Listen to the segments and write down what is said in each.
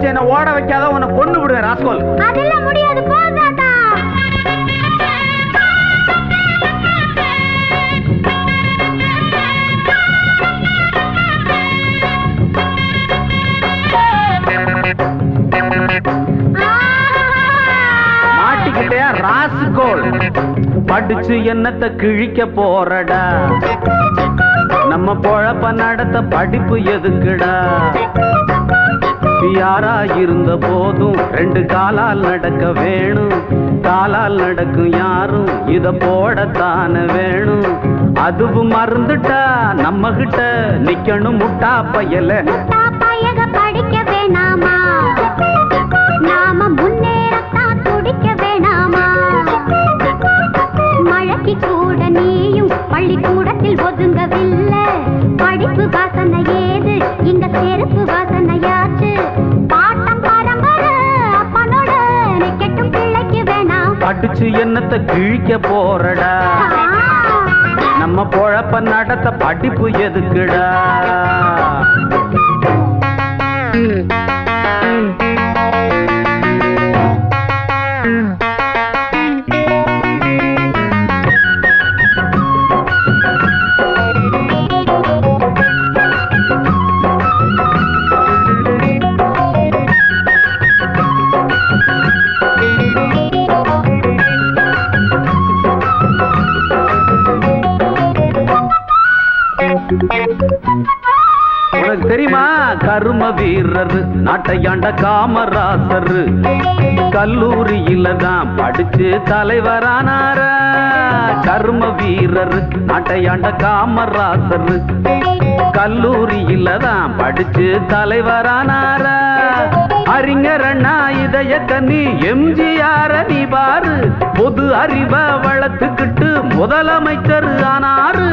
வச்சு என்ன ஓட வைக்காத உன்னை கொண்டு விடுவேன் ராஸ்கோல். அதெல்லாம் முடியாது போ தாத்தா. மாட்டிக்கிட்டே ராஸ்கோல். படிச்சு என்னத்த கிழிக்க போறடா? நம்ம பொழப்ப நடத்த படிப்பு எதுக்குடா? யாரா இருந்த போதும் ரெண்டு காலால் நடக்க வேணும். காலால் நடக்கும் யாரும் இத போடத்தான வேணும். அதுவும் மறந்துட்டா நம்ம கிட்ட நிக்கணும் முட்டா பயல. படிக்க வேணாமா? நாம முன்னேறத்தான் துடிக்க வேணாமா? மழைக்கு கூட நீயும் பள்ளிக்கூட அடிச்சு என்னத்தை கிழிக்க போறடா? நம்ம பொழப்ப நடத்த படிப்பு எதுக்குடா? வீரர் நாட்டையாண்ட காமராசர். கல்லூரியில தான் படிச்சு தலைவரானார. கர்ம வீரர் நாட்டையாண்ட காமராசர். கல்லூரியில தான் படிச்சு தலைவரானார. அறிஞர் அண்ணா இதய கண்ணி எம்ஜிஆர் நீ பாரு. பொது அறிவை வளர்த்துக்கிட்டு முதலமைச்சர் ஆனாரு.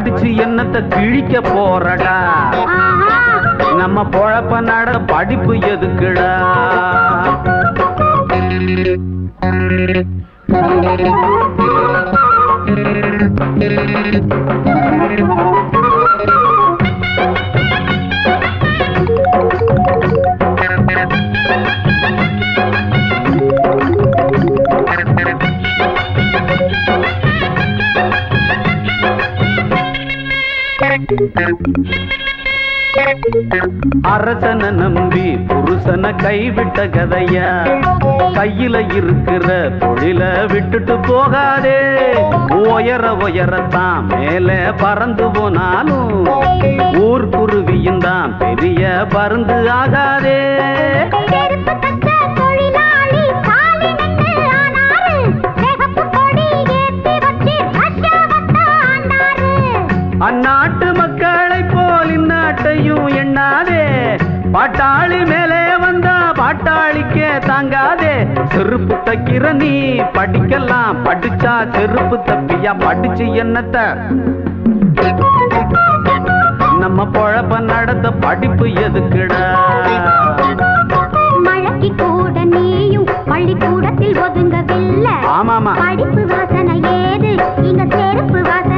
நீ படிச்சு என்னத்த கிழிக்க போறடா? நம்ம பொழப்ப நட படிப்பு எதுக்குடா? அரசனை நம்பி புருஷனை கைவிட்ட கதையா கையில இருக்கிற தொழில விட்டுட்டு போகாதே. உயர உயரத்தான் மேல பறந்து போனாலும் ஊர்க்குருவியும் தான் பெரிய பருந்து ஆகாதே. செருப்பு தைக்கிற நீ படிக்கலாம். படிச்சா செருப்பு தப்பியா? படிச்சு என்னத்த? நம்ம பொழப்ப நடத்த படிப்பு எதுக்குடா? மழைக்கு கூட நீயும் பள்ளிக்கூடத்தில் ஒதுங்கவில்லை. ஆமாமா. படிப்பு வாசனை ஏது? இங்க செருப்பு வாசனையாச்சு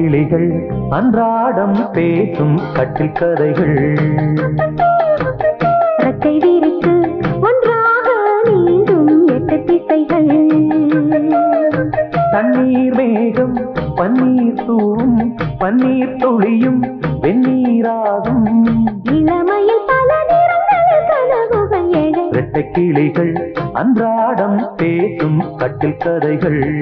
கிளிகள் அன்றாடம் பேசும் கட்டில் கதைகள். ரெக்கை விரித்து ஒன்றாக நீந்தும் எட்டு திசைகள். தண்ணீர் மேகம் பன்னீர் தூவும் பன்னீர் துளியும் வெந்நீராகும். இளமையில் பல வெட்டை கிளிகள் அன்றாடம் பேசும் கட்டில் கதைகள்.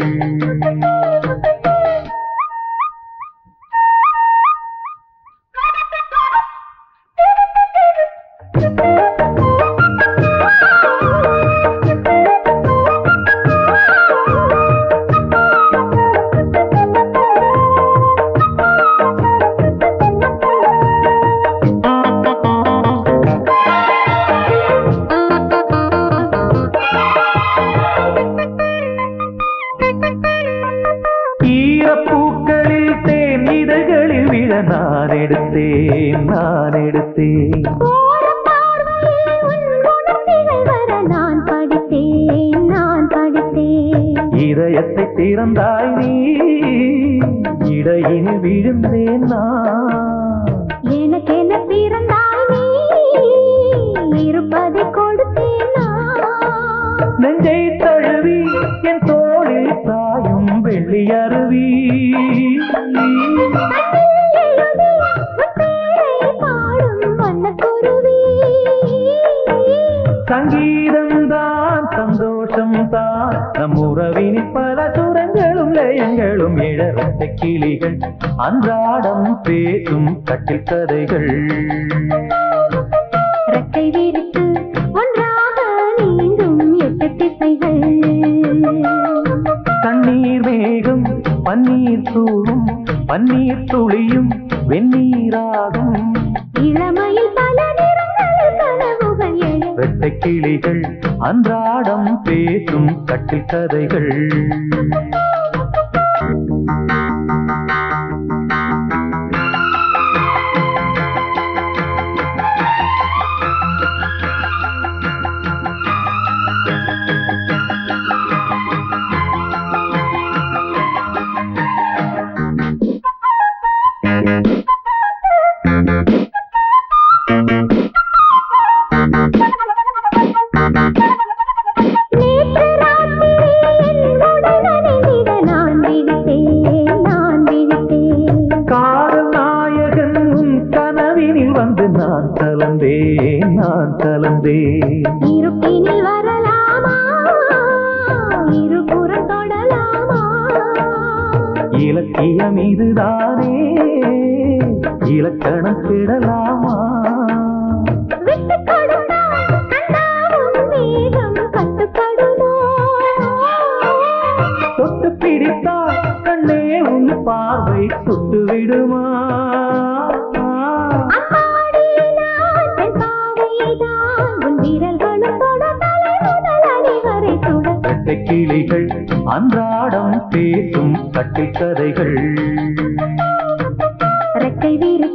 எடுத்தேன் நான் எடுத்தேன். இதயத்தை திறந்தாய் நீ இடையினில் விழுந்தேன் நான். எனக்கென பிறந்தாய் நீ? இருப்பதை கொடுத்தேன் நான். நெஞ்சை தழுவி என் தோளில் சாயும் வெள்ளி அருவி. இழந்த கிளிகள் அன்றாடம் பேசும் கட்டில் கதைகள். ரெக்கை விரித்து ஒன்றாக நீந்தும் எட்டு திசைகள். தண்ணீர் மேகம் பன்னீர் தூவும் பன்னீர் துளியும் வெந்நீராகும். இளமையில் பல வெட்டை கிளிகள் அன்றாடம் பேசும் கட்டில் கதைகள். வந்து நான் கலந்தேன் நான் கலந்தேன். இருப்பினில் வரலாமா? இருபுறம் தொடலாமா? இலக்கியம் இதுதானே இலக்கணம் கிடலாமா தொட்டு பிடித்தால் கண்ணே உன் பார்வை சுட்டு விடுமா கிளிகள் அன்றாடம் பேசும் கட்டில் கதைகள் ரெக்கை வீரு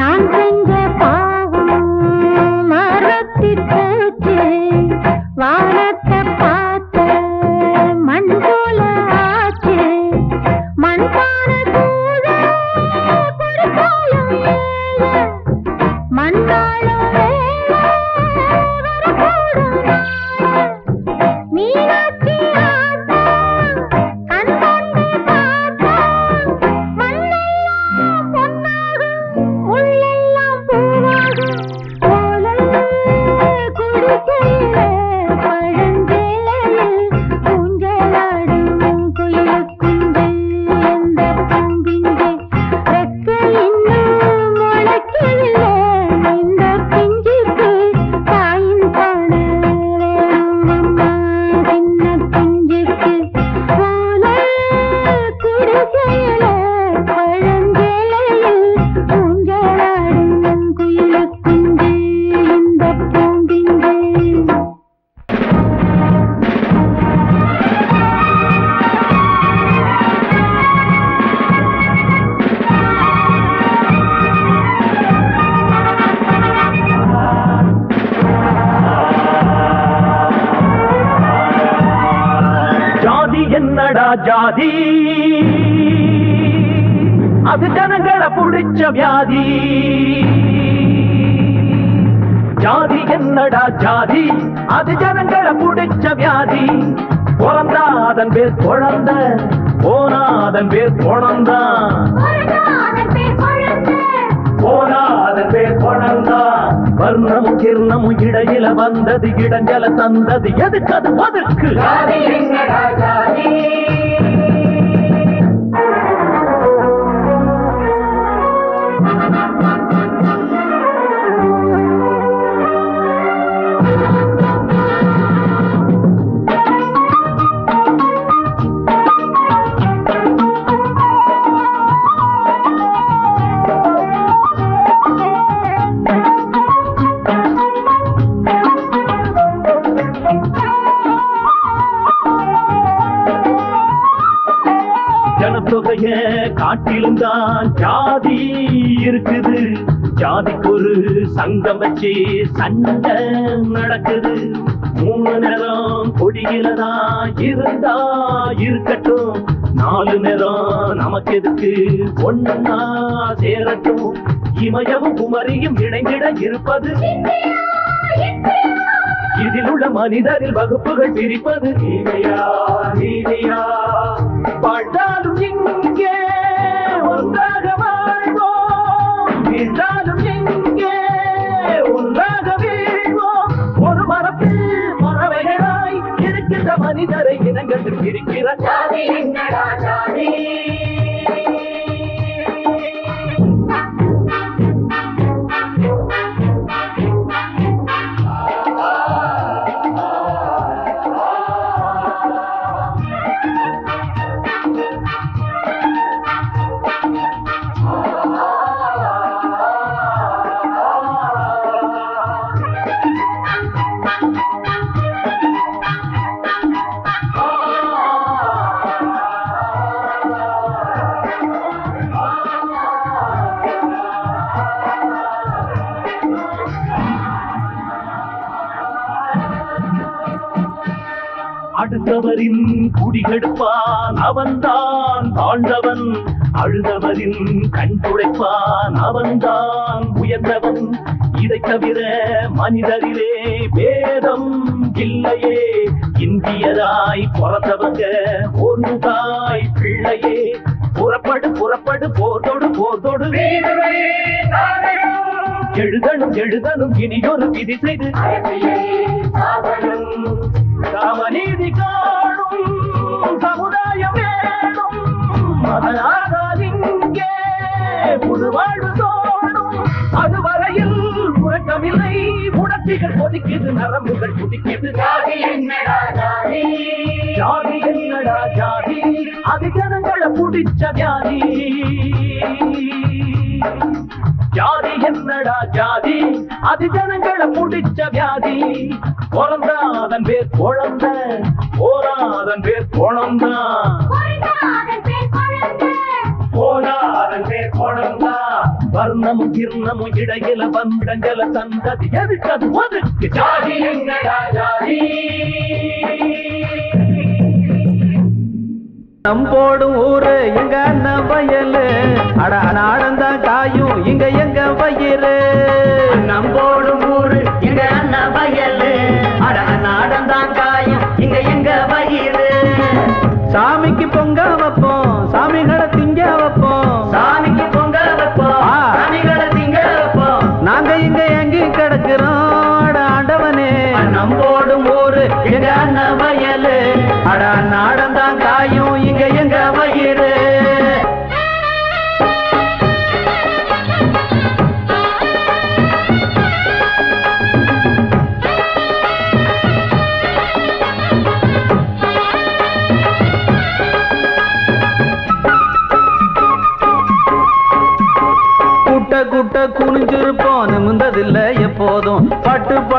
நான் ஜாதி அது ஜனங்களை புடிச்ச வியாதி. ஜாதி என்னடா ஜாதி? அது ஜனங்களை புடிச்ச வியாதி. பிறந்தா அதன் பேர் குழந்த போனா அதன் பேர் குழந்தான் போனா அதன் பேர் குழந்தா வர்ணமும் கிர்ணமும் இடையில வந்தது இடஞ்சல தந்தது. எதுக்கு அது ஒதுக்கு காட்டிலும் தான் ஜாதி இருக்குது. ஜாதிக்கு ஒரு சங்கம் வச்சு சண்டை நடக்குது. மூணு நேரம் கொடியில தான் இருந்தா இருக்கட்டும். நாலு நேரம் நமக்கு எதுக்கு? ஒன்னா சேரட்டும். இமயமும் குமரியும் இணைந்திட இருப்பது. இதில் உள்ள மனிதரில் வகுப்புகள் பிரிப்பது. நீதியா நீதியா. வாழ்ந்தாலும் இங்கே ஒன்றாக வாழ்வோம் வீழ்ந்தாலும் இங்கே ஒன்றாக வீழ்வோம் ஒரு மரத்தில் மரவைகளாய் இருக்கின்ற மனிதரை இனங்கள் பிரிக்கிற அடுத்தவரின் குடிகெடுப்பான் அவன்தான். தாழ்ந்தவன் அழுதவரின் கண் துடைப்பான் அவன்தான். உயர்ந்தவன் இதை தவிர மனிதரிலே பேதம் இல்லையே. இந்தியராய் பிறந்தவங்க ஒரு தாய் பிள்ளையே. புறப்படு புறப்படு போதோடு போதோடு எழுதணும் எழுதணும் இனியொரு விதி செய்து. சமநீதி காணும் சமுதாயம் வேணும் அதனால் இங்கே புது வாழ்வு தோணும் அதுவரையில் உறக்கமில்லை. உணர்ச்சிகள் கொதிக்குது நரம்புகள் துடிக்குது ஜாதி என்னடா ஜாதி. ஜாதி என்னடா ஜாதி. அது ஜனங்களை புடிச்ச வியாதி என்னடா ஜாதி? அது ஜனங்களை புடிச்ச வியாதி பிறந்தா அதன் பேர் குழந்த. போனா அதன் பேர் குழந்தா. போனா அதன் பேர் குழந்தா. வர்ண வர்ணமும் கிர்ணமும் இடையில வந்தஞ்சல சந்ததி எதுக்கு அது? ஒதுக்கு ஜாதி. எங்கடா ஜாதி? நம்போடும் ஊரு எங்க அண்ணன் வயலு. அட நாடந்தான் காயும் இங்க எங்க வயிறு? நம்போடும்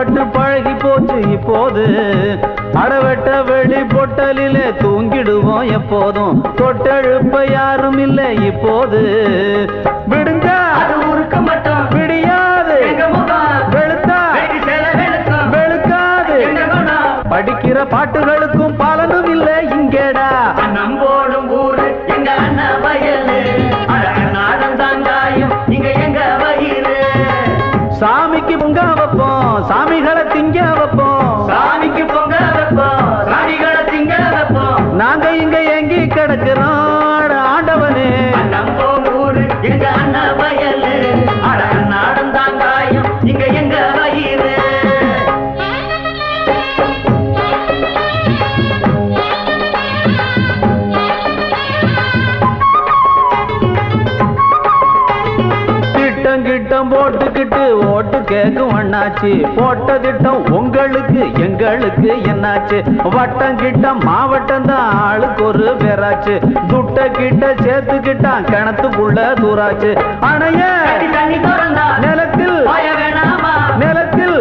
பட்டு பழகி போச்சு இப்போது. அடவெட்ட வெளி பொட்டலிலே தூங்கிடுவோம் எப்போதும். தொட்டெழுப்ப யாரும் இல்லை இப்போது. விடுங்க. விடியாது. வெளுத்தா. வெளுக்காது. படிக்கிற பாட்டுகளுக்கும் போட்டுக்கிட்டு ஓட்டு கேக்கும் அண்ணாச்சி. போட்ட திட்டம் உங்களுக்கு எங்களுக்கு என்னாச்சு? வட்டம் கிட்டம் மாவட்டம் தான் ஆளுக்கு ஒரு பேராச்சு. துட்ட கிட்ட சேர்த்துக்கிட்டான் கிணத்துக்குள்ள தூராச்சு. அணைய நிலத்தில் நிலத்தில்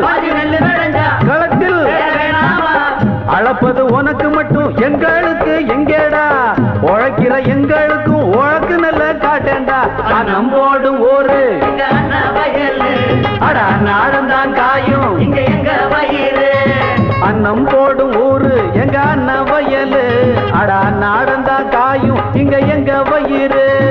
களத்தில் அளப்பது உனக்கு மட்டும் எங்களுக்கு எங்கேடா? உழைக்கிற எங்களுக்கும் உழக்கு நல்ல காட்டேண்டா. நம்போடும் வயலு ஆடா நாளும் தான் காயும். இங்க எங்க வயிறு? அன்னம் போடும் ஊரு எங்க அண்ணன் வயலு. அடா நாடும் காயும். இங்க எங்க வயிறு?